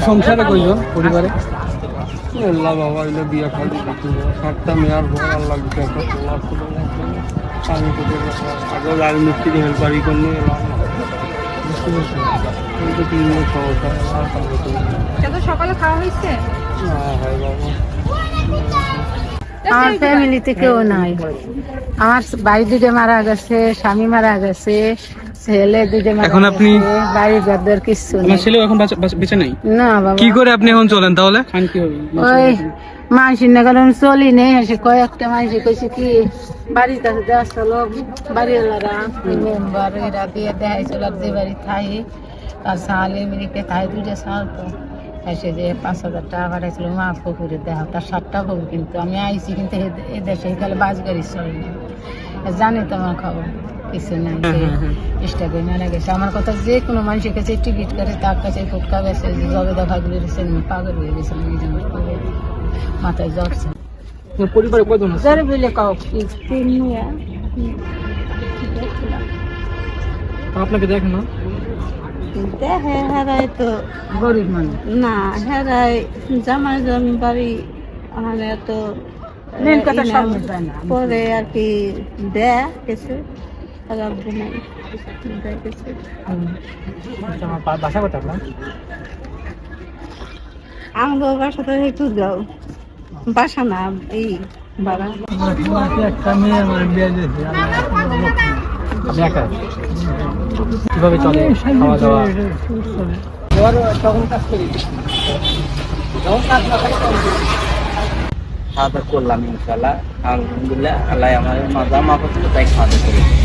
সংসার কইজন পরিবারে আল্লাহ বাবা এলে বিয়া খালি দিতে সাতটা মেয়ার ঘর আল্লাহ আল্লাহ আমি তোদের আগে রাজমিস্ত্রি হেল্পারি করলে সকালে খাওয়া হয়েছে? না হয় বাবা আমার ফ্যামিলিতে কেউ নাই। আমার ভাই দুটো মারা গেছে স্বামী মারা গেছে ছেলে দুটো মারা এখন আপনি- বাড়ি ঘরদর কিছু নেই। ছেলে এখন বাঁচা- নাই? না বাবা। কি করে আপনি এখন চলেন তাহলে? খান কি হবে? ওই মানুষের নাগাল আমি চলি নেই এসে কয়েকটা মানুষ কইছে কি বাড়ির কাছে দেওয়া চলো বাড়িওয়ালারা মেম্বার এরা দিয়ে দেখাইছিল যে বাড়ি থাই তার সালে মিলিকে থাই দুটো সাল তো এসে যে পাঁচ হাজার টাকা পাঠাইছিল মা পুকুরে দেখা তার সাতটা পুকুর কিন্তু। আমি আইছি কিন্তু এ- দেশে এখানে বাস গাড়ি চলে না। জানি তো আমার খবর কিছু নাই স্টাফে মারা গেছে। আমার কথা যে কোনো মানুষের কাছে টিকিট করে তার কাছে ফুটকা গেছে যে জবে দেখা গুলো পাগল হয়ে গেছে নিজের মাথায়। আপনার পরিবারে কয়জন আছে? বলে কাউ কি তিন মেয়ে। আপনাকে দেখে না? দেখে হেরাই তো গরিব মানুষ। না হেরাই জামাই জন বাড়ি মানে তো পরে আর কি দেয় কিছু বাসা কথা আপনার? আমাদের বাসা তো একটু যাও। বাসা না এই বাড়া। একটা মেয়ে আমার বিয়ে দিয়েছে আপনি একা। কীভাবে চলে খাওয়া দাওয়া? খাওয়া দাওয়া করলাম ইনশাল্লাহ আলহামদুলিল্লাহ, আল্লাহ আমাদের মাজা মাফত তাই খাওয়া দাওয়া করি।